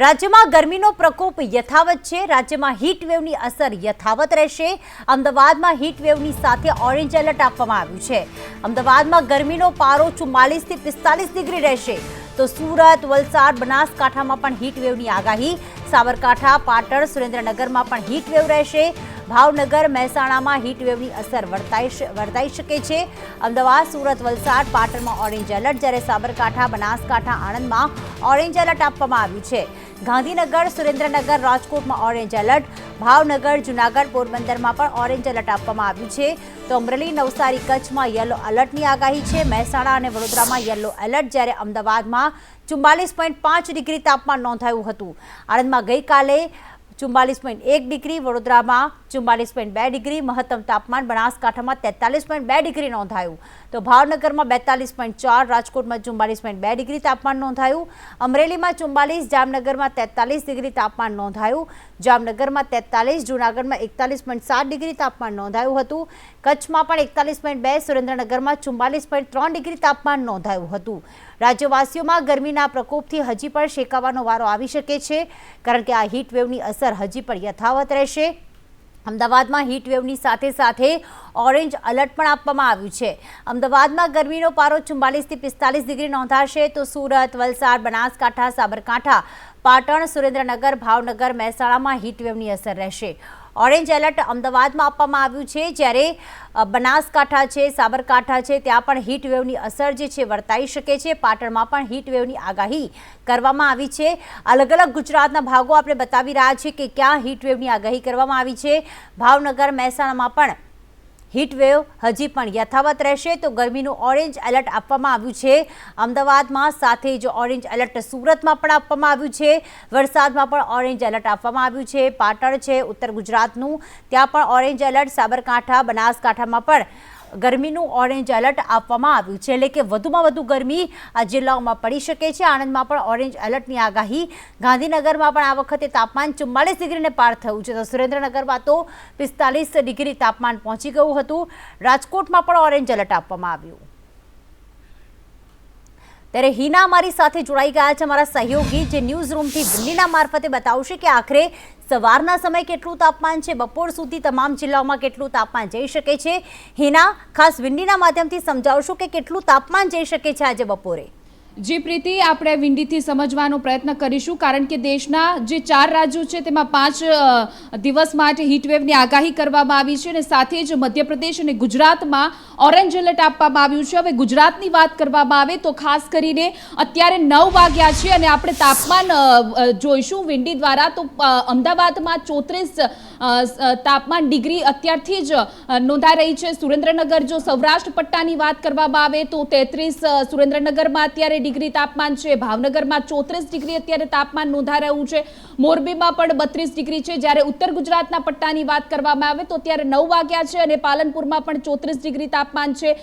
રાજ્યમાં ગરમીનો પ્રકોપ યથાવત છે. રાજ્યમાં વેવની અસર યથાવત રહેશે. અમદાવાદમાં વેવની સાથે ઓરેન્જ એલર્ટ આપવામાં આવ્યું છે. અમદાવાદમાં ગરમીનો પારો ચુમ્માલીસથી પિસ્તાલીસ ડિગ્રી રહેશે. તો સુરત, વલસાડ, બનાસકાંઠામાં પણ વેવની આગાહી. સાબરકાંઠા, પાટણ, સુરેન્દ્રનગરમાં પણ વેવ રહેશે. ભાવનગર મહેસાણામાં હીટ વેવની અસર વર્તાઈ વર્તાઈ શકે છે. અમદાવાદ, સુરત, વલસાડ, પાટણમાં ઓરેન્જ એલર્ટ જ્યારે સાબરકાંઠા, બનાસકાંઠા, આણંદમાં ઓરેન્જ એલર્ટ આપવામાં આવ્યું છે. ગાંધીનગર, સુરેન્દ્રનગર, રાજકોટમાં ઓરેન્જ એલર્ટ ભાવનગર, જુનાગઢ, પોરબંદરમાં પણ ઓરેન્જ એલર્ટ આપવામાં આવ્યું છે. તો અમરેલી, નવસારી, કચ્છમાં યલો એલર્ટની આગાહી છે. મહેસાણા અને વડોદરામાં યલો એલર્ટ જ્યારે અમદાવાદમાં ચુમ્માલીસ પોઈન્ટ પાંચ ડિગ્રી તાપમાન નોંધાયું હતું. આણંદમાં ગઈકાલે ચુમ્માલીસ પોઈન્ટ એક ડિગ્રી, વડોદરામાં ચુમ્માલીસ પોઈન્ટ બે ડિગ્રી, મહત્તમ તાપમાન બનાસકાંઠામાં તેતાલીસ પોઈન્ટ બે ડિગ્રી નોંધાયું. તો ભાવનગરમાં બેતાલીસ પોઈન્ટ ચાર, રાજકોટમાં ચુમ્માલીસ પોઈન્ટ બે ડિગ્રી તાપમાન નોંધાયું. અમરેલીમાં ચુમ્માલીસ જામનગરમાં તેતાલીસ ડિગ્રી તાપમાન નોંધાયું. જામનગરમાં તેતાલીસ, જૂનાગઢમાં એકતાલીસ પોઈન્ટ સાત ડિગ્રી તાપમાન નોંધાયું હતું. કચ્છમાં પણ એકતાલીસ પોઈન્ટ બે, સુરેન્દ્રનગરમાં ચુમ્માલીસ પોઈન્ટ ત્રણ ડિગ્રી તાપમાન નોંધાયું હતું. રાજ્યવાસીઓમાં ગરમીના પ્રકોપથી હજી પણ શેકાવાનો વારો આવી શકે છે, કારણ કે આ હીટવેવની અસર હજી પણ યથાવત રહેશે. અમદાવાદમાં હીટવેવની સાથે સાથે ઓરેન્જ અલર્ટ પણ આપવામાં આવ્યું છે. અમદાવાદમાં ગરમીનો પારો ચુમ્માલીસથી પિસ્તાલીસ ડિગ્રી નોંધાશે તો સુરત, વલસાડ, બનાસકાંઠા, સાબરકાંઠા, પાટણ, સુરેન્દ્રનગર, ભાવનગર, મહેસાણામાં હીટ વેવની અસર રહેશે. ઓરેન્જ એલર્ટ અમદાવાદમાં આપવામાં આવ્યું છે. જ્યારે બનાસકાંઠા છે, સાબરકાંઠા છે, ત્યાં પણ હીટ વેવની અસર જે છે વર્તાઈ શકે છે. પાટણમાં પણ હીટ વેવની આગાહી કરવામાં આવી છે. અલગ અલગ ગુજરાતના ભાગો આપણે બતાવી રહ્યા છીએ કે ક્યાં હીટ વેવની આગાહી કરવામાં આવી છે. ભાવનગર, મહેસાણામાં પણ હીટ વેવ હજી પણ યથાવત રહેશે તો ગરમીનું ઓરેન્જ એલર્ટ આપવામાં આવ્યું છે. અમદાવાદમાં સાથે જ ઓરેન્જ એલર્ટ સુરતમાં પણ આપવામાં આવ્યું છે. વરસાદમાં પણ ઓરેન્જ એલર્ટ આપવામાં આવ્યું છે. પાટણ છે, ઉત્તર ગુજરાતનું. ત્યાં પણ ઓરેન્જ એલર્ટ સાબરકાંઠા, બનાસકાંઠામાં પણ ગરમીનું ઓરેન્જ એલર્ટ આપવામાં આવ્યું છે. એટલે કે વધુમાં વધુ ગરમી આ જિલ્લાઓમાં પડી શકે છે. આણંદમાં પણ ઓરેન્જ એલર્ટની આગાહી. ગાંધીનગરમાં પણ આ વખતે તાપમાન ચુમ્માલીસ ડિગ્રીને પાર થયું છે. તો સુરેન્દ્રનગરમાં તો પિસ્તાલીસ ડિગ્રી તાપમાન પહોંચી ગયું હતું. રાજકોટમાં પણ ઓરેન્જ એલર્ટ આપવામાં આવ્યું. ત્યારે હિના અમારી સાથે જોડાઈ ગયા છે અમારા સહયોગી જે ન્યૂઝ રૂમથી દિલ્હીના મારફતે બતાવશે કે આખરે સવારના સમયે કેટલું તાપમાન છે, બપોર સુધી તમામ જિલ્લાઓમાં કેટલું તાપમાન જઈ શકે છે. હિના, ખાસ વિંડીના માધ્યમથી સમજાવશો કે કેટલું તાપમાન જઈ શકે છે આજે બપોરે? જે પ્રીતિ, આપણે વિંડીથી સમજવાનો પ્રયત્ન કરીશું કારણ કે દેશના જે ચાર રાજ્યો છે તેમાં પાંચ દિવસ માટે હીટવેવની આગાહી કરવામાં આવી છે અને સાથે જ મધ્યપ્રદેશ અને ગુજરાતમાં ઓરેન્જ એલર્ટ આપવામાં આવ્યું છે. હવે ગુજરાતની વાત કરવામાં આવે તો ખાસ કરીને અત્યારે નવ વાગ્યા છે અને આપણે તાપમાન જોઈશું વિંડી દ્વારા તો અમદાવાદમાં ચોત્રીસ તાપમાન ડિગ્રી અત્યારથી જ નોંધાઈ રહી છે. સુરેન્દ્રનગર જો સૌરાષ્ટ્ર પટ્ટાની વાત કરવામાં આવે તો તેત્રીસ સુરેન્દ્રનગરમાં અત્યારે ડિગ્રી તાપમાન છે. ભાવનગરમાં ચોત્રીસ ડિગ્રી અત્યારે તાપમાન નોંધાઈ રહ્યું છે. મોરબીમાં પણ બત્રીસ ડિગ્રી છે. જ્યારે ઉત્તર ગુજરાતના પટ્ટાની વાત કરવામાં આવે તો અત્યારે નવ વાગ્યા છે અને પાલનપુરમાં પણ ચોત્રીસ ડિગ્રી તાપમાન છે.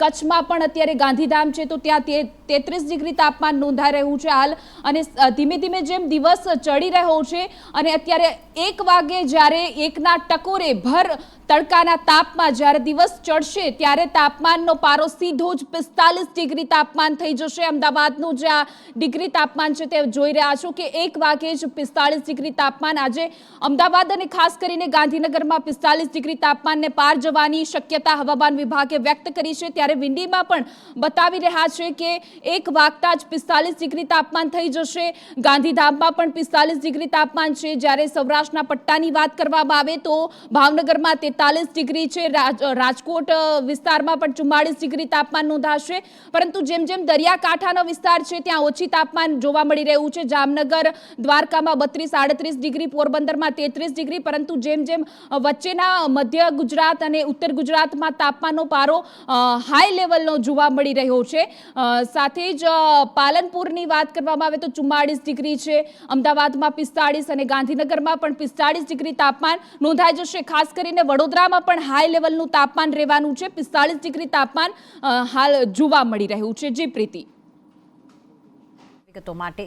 કચ્છમાં પણ અત્યારે ગાંધીધામ છે તો ત્યાં તેત્રીસ ડિગ્રી તાપમાન નોંધાઈ રહ્યું છે હાલ. અને ધીમે ધીમે જેમ દિવસ ચડી રહ્યો છે અને અત્યારે એક વાગે જ્યારે એકના ટકોરે ભર તડકાના તાપમાં જ્યારે દિવસ ચડશે ત્યારે તાપમાનનો પારો સીધો જ પિસ્તાલીસ ડિગ્રી તાપમાન થઈ જશે. અમદાવાદનું જે આ ડિગ્રી તાપમાન છે તે જોઈ રહ્યા છો કે એક વાગે જ પિસ્તાલીસ ડિગ્રી તાપમાન આજે અમદાવાદ અને ખાસ કરીને ગાંધીનગરમાં પિસ્તાલીસ ડિગ્રી તાપમાનને પાર જવાની શક્યતા હવામાન વિભાગે વ્યક્ત કરી છે. ત્યારે વિંડીમાં પણ બતાવી રહ્યા છે કે એક વાગતા જ પિસ્તાલીસ ડિગ્રી તાપમાન થઈ જશે. ગાંધીધામમાં પણ પિસ્તાલીસ ડિગ્રી તાપમાન છે. જ્યારે સૌરાષ્ટ્રના પટ્ટાની વાત કરવામાં આવે તો ભાવનગરમાં તેતાલીસ ડિગ્રી છે. રાજ- રાજકોટ વિસ્તારમાં પણ ચુમ્માળીસ ડિગ્રી તાપમાન નોંધાશે. પરંતુ જેમ જેમ દરિયાકાંઠાનો વિસ્તાર છે, ત્યાં ઓછી તાપમાન જોવા મળી રહ્યું છે. જામનગર, દ્વારકામાં બત્રીસ, આડત્રીસ ડિગ્રી, પોરબંદરમાં તેત્રીસ ડિગ્રી. પરંતુ જેમ જેમ વચ્ચેના મધ્ય ગુજરાત અને ઉત્તર ગુજરાતમાં તાપમાનનો પારો હાઈ લેવલનો જોવા મળી રહ્યો છે. સાથે જ પાલનપુરની વાત કરવામાં આવે તો ચુમ્માળીસ ડિગ્રી છે. અમદાવાદમાં પિસ્તાળીસ અને ગાંધીનગરમાં પણ પિસ્તાળીસ ડિગ્રી તાપમાન નોંધાઈ જશે. ખાસ કરીને વડોદરામાં પણ હાઈ લેવલનું તાપમાન રહેવાનું છે. પિસ્તાળીસ ડિગ્રી તાપમાન હાલ જોવા મળી રહ્યું છે. જી પ્રીતિ. માટે